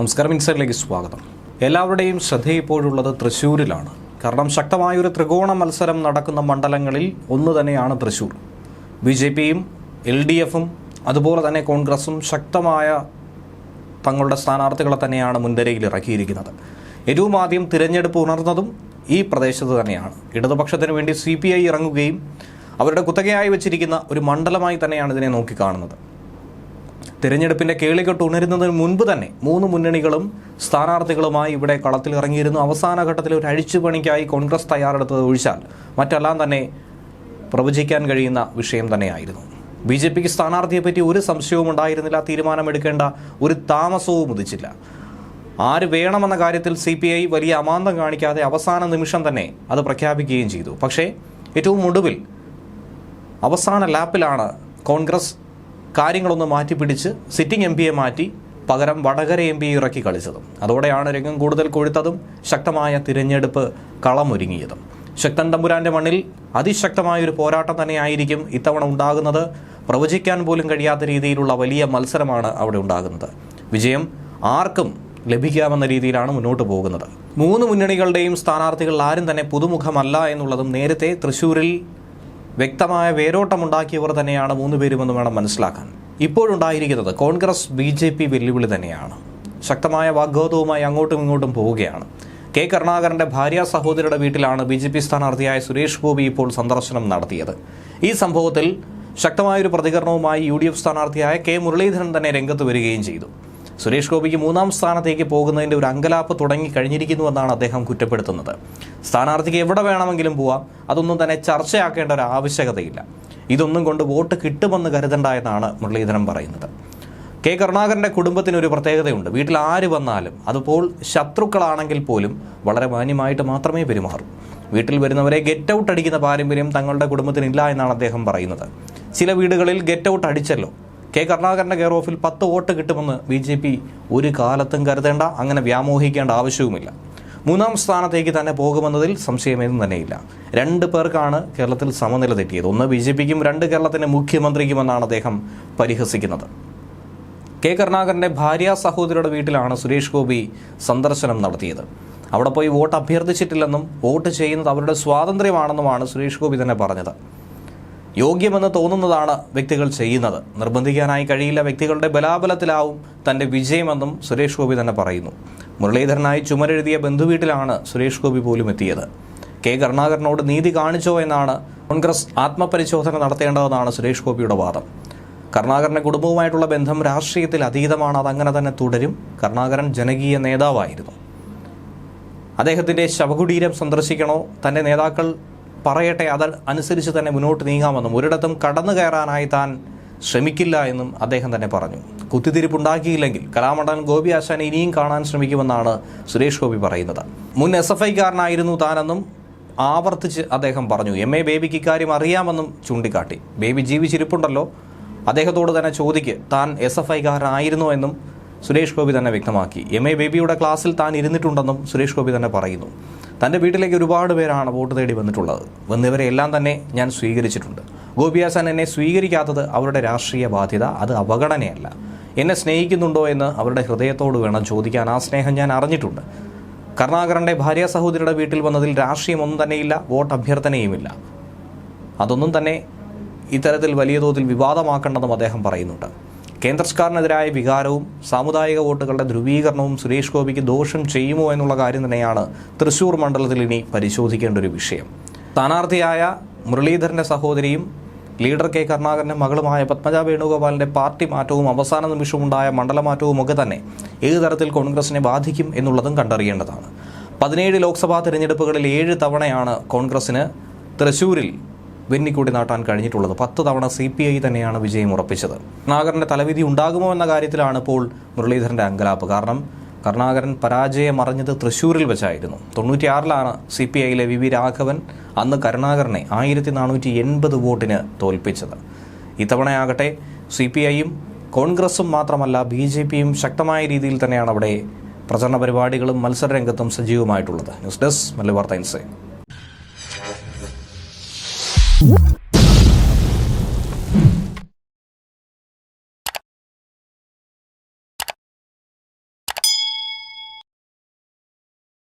നമസ്കാരം ഇൻസൈഡിലേക്ക് സ്വാഗതം. എല്ലാവരുടെയും ശ്രദ്ധ ഇപ്പോഴുള്ളത് തൃശ്ശൂരിലാണ്. കാരണം ശക്തമായൊരു ത്രികോണ മത്സരം നടക്കുന്ന മണ്ഡലങ്ങളിൽ ഒന്ന് തന്നെയാണ് തൃശ്ശൂർ. ബി ജെ പിയും എൽ ഡി എഫും അതുപോലെ തന്നെ കോൺഗ്രസും ശക്തമായ തങ്ങളുടെ സ്ഥാനാർത്ഥികളെ തന്നെയാണ് മുൻനിരയിൽ ഇറക്കിയിരിക്കുന്നത് ഏറ്റവും ആദ്യം തിരഞ്ഞെടുപ്പ് ഉണർന്നതും ഈ പ്രദേശത്ത് തന്നെയാണ്. ഇടതുപക്ഷത്തിന് വേണ്ടി സി പി ഐ ഇറങ്ങുകയും അവരുടെ കുത്തകയായി വെച്ചിരിക്കുന്ന ഒരു മണ്ഡലമായി തന്നെയാണ് ഇതിനെ നോക്കിക്കാണുന്നത്. തിരഞ്ഞെടുപ്പിന്റെ കേളികെട്ട് ഉണരുന്നതിന് മുൻപ് തന്നെ മൂന്ന് മുന്നണികളും സ്ഥാനാർത്ഥികളുമായി ഇവിടെ കളത്തിൽ ഇറങ്ങിയിരുന്നു. അവസാന ഘട്ടത്തിൽ ഒരു അഴിച്ചുപണിക്കായി കോൺഗ്രസ് തയ്യാറെടുത്തത് ഒഴിച്ചാൽ മറ്റെല്ലാം തന്നെ പ്രവചിക്കാൻ കഴിയുന്ന വിഷയം തന്നെയായിരുന്നു. ബി ജെ പിക്ക് സ്ഥാനാർത്ഥിയെപ്പറ്റി ഒരു സംശയവും ഉണ്ടായിരുന്നില്ല തീരുമാനമെടുക്കേണ്ട ഒരു താമസവും ഉദിച്ചില്ല. ആര് വേണമെന്ന കാര്യത്തിൽ സി പി ഐ വലിയ അമാന്തം കാണിക്കാതെ അവസാന നിമിഷം തന്നെ അത് പ്രഖ്യാപിക്കുകയും ചെയ്തു. പക്ഷേ ഏറ്റവും ഒടുവിൽ അവസാന ലാപ്പിലാണ് കോൺഗ്രസ് കാര്യങ്ങളൊന്ന് മാറ്റിപ്പിടിച്ച് സിറ്റിംഗ് എം പിയെ മാറ്റി പകരം വടകര എം പി ഇറക്കി കളിച്ചതും. അതോടെയാണ് രംഗം കൂടുതൽ കൊഴുത്തതും ശക്തമായ തിരഞ്ഞെടുപ്പ് കളമൊരുങ്ങിയതും. ശക്തൻ തമ്പുരാന്റെ മണ്ണിൽ അതിശക്തമായ ഒരു പോരാട്ടം തന്നെയായിരിക്കും ഇത്തവണ ഉണ്ടാകുന്നത്. പ്രവചിക്കാൻ പോലും കഴിയാത്ത രീതിയിലുള്ള വലിയ മത്സരമാണ് അവിടെ ഉണ്ടാകുന്നത്. വിജയം ആർക്കും ലഭിക്കാമെന്ന രീതിയിലാണ് മുന്നോട്ട് പോകുന്നത്. മൂന്ന് മുന്നണികളുടെയും സ്ഥാനാർത്ഥികൾ ആരും തന്നെ പുതുമുഖമല്ല എന്നുള്ളതും നേരത്തെ തൃശ്ശൂരിൽ വ്യക്തമായ വേരോട്ടമുണ്ടാക്കിയവർ തന്നെയാണ് മൂന്ന് പേരുമെന്ന് വേണം മനസ്സിലാക്കാൻ. ഇപ്പോഴുണ്ടായിരിക്കുന്നത് കോൺഗ്രസ് ബി ജെ പി വെല്ലുവിളി തന്നെയാണ്. ശക്തമായ വാഗ്വാദവുമായി അങ്ങോട്ടും ഇങ്ങോട്ടും പോവുകയാണ്. കെ കരുണാകരന്റെ ഭാര്യ സഹോദരിയുടെ വീട്ടിലാണ് ബി ജെ പി സ്ഥാനാർത്ഥിയായ സുരേഷ് ഗോപി ഇപ്പോൾ സന്ദർശനം നടത്തിയത്. ഈ സംഭവത്തിൽ ശക്തമായൊരു പ്രതികരണവുമായി യു ഡി എഫ് സ്ഥാനാർത്ഥിയായ കെ മുരളീധരൻ തന്നെ രംഗത്ത് വരികയും ചെയ്തു. സുരേഷ് ഗോപിക്ക് മൂന്നാം സ്ഥാനത്തേക്ക് പോകുന്നതിന്റെ ഒരു അങ്കലാപ്പ് തുടങ്ങി കഴിഞ്ഞിരിക്കുന്നുവെന്നാണ് അദ്ദേഹം കുറ്റപ്പെടുത്തുന്നത്. സ്ഥാനാർത്ഥിക്ക് എവിടെ വേണമെങ്കിലും പോവാം. അതൊന്നും തന്നെ ചർച്ചയാക്കേണ്ട ഒരു ആവശ്യകതയില്ല. ഇതൊന്നും കൊണ്ട് വോട്ട് കിട്ടുമെന്ന് കരുതണ്ട എന്നാണ് മുരളീധരൻ പറയുന്നത്. കെ കരുണാകരന്റെ കുടുംബത്തിന് ഒരു പ്രത്യേകതയുണ്ട്. വീട്ടിൽ ആര് വന്നാലും അതുപോൽ ശത്രുക്കളാണെങ്കിൽ പോലും വളരെ മാന്യമായിട്ട് മാത്രമേ പെരുമാറൂ. വീട്ടിൽ വരുന്നവരെ ഗെറ്റ് ഔട്ട് അടിക്കുന്ന പാരമ്പര്യം തങ്ങളുടെ കുടുംബത്തിനില്ല എന്നാണ് അദ്ദേഹം പറയുന്നത്. ചില വീടുകളിൽ ഗെറ്റ് ഔട്ട് അടിച്ചല്ലോ. കെ കരുണാകരന്റെ കെയർ ഓഫിൽ പത്ത് വോട്ട് കിട്ടുമെന്ന് ബി ജെ പി ഒരു കാലത്തും കരുതേണ്ട അങ്ങനെ വ്യാമോഹിക്കേണ്ട ആവശ്യവുമില്ല. മൂന്നാം സ്ഥാനത്തേക്ക് തന്നെ പോകുമെന്നതിൽ സംശയമേതും തന്നെയില്ല. രണ്ട് പേർക്കാണ് കേരളത്തിൽ സമനില തെറ്റിയത്. ഒന്ന് ബി ജെ പിക്കും രണ്ട് കേരളത്തിന്റെ മുഖ്യമന്ത്രിക്കുമെന്നാണ് അദ്ദേഹം പരിഹസിക്കുന്നത്. കെ കരുണാകരന്റെ ഭാര്യ സഹോദരിയുടെ വീട്ടിലാണ് സുരേഷ് ഗോപി സന്ദർശനം നടത്തിയത്. അവിടെ പോയി വോട്ട് അഭ്യർത്ഥിച്ചിട്ടില്ലെന്നും വോട്ട് ചെയ്യുന്നത് അവരുടെ സ്വാതന്ത്ര്യമാണെന്നുമാണ് സുരേഷ് ഗോപി തന്നെ പറഞ്ഞത്. യോഗ്യമെന്ന് തോന്നുന്നതാണ് വ്യക്തികൾ ചെയ്യുന്നത്. നിർബന്ധിക്കാനായി കഴിയില്ല വ്യക്തികളുടെ ബലാബലത്തിലാവും തന്റെ വിജയമെന്നും സുരേഷ് ഗോപി തന്നെ പറയുന്നു. മുരളീധരനായി ചുമരെഴുതിയ ബന്ധുവീട്ടിലാണ് സുരേഷ് ഗോപി പോലും എത്തിയത്. കെ കരുണാകരനോട് നീതി കാണിച്ചോ എന്നാണ് കോൺഗ്രസ് ആത്മപരിശോധന നടത്തേണ്ടതെന്നാണ് സുരേഷ് ഗോപിയുടെ വാദം. കരുണാകരന്റെ കുടുംബവുമായിട്ടുള്ള ബന്ധം രാഷ്ട്രീയത്തിൽ അതീതമാണ് അതങ്ങനെ തന്നെ തുടരും. കരുണാകരൻ ജനകീയ നേതാവായിരുന്നു. അദ്ദേഹത്തിന്റെ ശവകുടീരം സന്ദർശിക്കണോ? തന്റെ നേതാക്കൾ പറയട്ടെ അത് അനുസരിച്ച് തന്നെ മുന്നോട്ട് നീങ്ങാമെന്നും ഒരിടത്തും കടന്നു കയറാനായി താൻ ശ്രമിക്കില്ല എന്നും അദ്ദേഹം തന്നെ പറഞ്ഞു. കുത്തിത്തിരിപ്പുണ്ടാക്കിയില്ലെങ്കിൽ കലാമണ്ഡലൻ ഗോപി ആശാനെ ഇനിയും കാണാൻ ശ്രമിക്കുമെന്നാണ് സുരേഷ് ഗോപി പറയുന്നത്. മുൻ എസ് എഫ് ഐക്കാരനായിരുന്നു താനെന്നും ആവർത്തിച്ച് അദ്ദേഹം പറഞ്ഞു. എം. എ. ബേബിക്ക് ഇക്കാര്യം അറിയാമെന്നും ചൂണ്ടിക്കാട്ടി. ബേബി ജീവിച്ചിരിപ്പുണ്ടല്ലോ. അദ്ദേഹത്തോട് തന്നെ ചോദിക്ക് താൻ എസ് എഫ് ഐക്കാരനായിരുന്നോ എന്നും സുരേഷ് ഗോപി തന്നെ വ്യക്തമാക്കി. എം. എ. ബേബിയുടെ ക്ലാസ്സിൽ താൻ ഇരുന്നിട്ടുണ്ടെന്നും സുരേഷ് ഗോപി തന്നെ പറയുന്നു. തന്റെ വീട്ടിലേക്ക് ഒരുപാട് പേരാണ് വോട്ട് തേടി വന്നിട്ടുള്ളത്. വന്നവരെ എല്ലാം തന്നെ ഞാൻ സ്വീകരിച്ചിട്ടുണ്ട്. ഗോപിയാസൻ എന്നെ സ്വീകരിക്കാത്തത് അവരുടെ രാഷ്ട്രീയ ബാധ്യത അത് അവഗണനയല്ല. എന്നെ സ്നേഹിക്കുന്നുണ്ടോ എന്ന് അവരുടെ ഹൃദയത്തോട് വേണം ചോദിക്കാൻ ആ സ്നേഹം ഞാൻ അറിഞ്ഞിട്ടുണ്ട്. കരുണാകരന്റെ ഭാര്യ സഹോദരിയുടെ വീട്ടിൽ വന്നതിൽ രാഷ്ട്രീയമൊന്നും തന്നെയില്ല വോട്ട് അഭ്യർത്ഥനയുമില്ല. അതൊന്നും തന്നെ ഇത്തരത്തിൽ വലിയ തോതിൽ വിവാദമാക്കേണ്ടെന്നും അദ്ദേഹം പറയുന്നുണ്ട്. കേന്ദ്ര സർക്കാരിനെതിരായ വികാരവും സാമുദായിക വോട്ടുകളുടെ ധ്രുവീകരണവും സുരേഷ് ഗോപിക്ക് ദോഷം ചെയ്യുമോ എന്നുള്ള കാര്യം തന്നെയാണ് തൃശൂർ മണ്ഡലത്തിൽ ഇനി പരിശോധിക്കേണ്ട ഒരു വിഷയം. സ്ഥാനാർത്ഥിയായ മുരളീധരന്റെ സഹോദരിയും ലീഡർ കെ കരുണാകരന്റെ മകളുമായ പത്മജ വേണുഗോപാലിന്റെ പാർട്ടി മാറ്റവും അവസാന നിമിഷമുണ്ടായ മണ്ഡലമാറ്റവും ഒക്കെ തന്നെ ഏത് തരത്തിൽ കോൺഗ്രസിനെ ബാധിക്കും എന്നുള്ളതും കണ്ടറിയേണ്ടതാണ്. പതിനേഴ് ലോക്സഭാ തിരഞ്ഞെടുപ്പുകളിൽ ഏഴ് തവണയാണ് കോൺഗ്രസിന് തൃശൂരിൽ വെന്നിക്കൂടി നാട്ടാൻ കഴിഞ്ഞിട്ടുള്ളത്. പത്ത് തവണ സി പി ഐ തന്നെയാണ് വിജയം ഉറപ്പിച്ചത്. കരുണാകരന്റെ തലവിധി ഉണ്ടാകുമോ എന്ന കാര്യത്തിലാണ് ഇപ്പോൾ മുരളീധരന്റെ അങ്കലാപ്പ്. കാരണം കരുണാകരൻ പരാജയം അറിഞ്ഞത് തൃശ്ശൂരിൽ വെച്ചായിരുന്നു. തൊണ്ണൂറ്റിയാറിലാണ് സി പി ഐയിലെ വി വി രാഘവൻ അന്ന് കരുണാകരനെ ആയിരത്തി നാനൂറ്റി എൺപത് വോട്ടിന് തോൽപ്പിച്ചത്. ഇത്തവണയാകട്ടെ സി പി ഐയും കോൺഗ്രസും മാത്രമല്ല ബി ജെ പിയും ശക്തമായ രീതിയിൽ തന്നെയാണ് അവിടെ പ്രചരണ പരിപാടികളും മത്സരരംഗത്തും സജീവമായിട്ടുള്ളത്. ന്യൂസ് ഡെസ്ക് മല്ലി വാർത്ത What?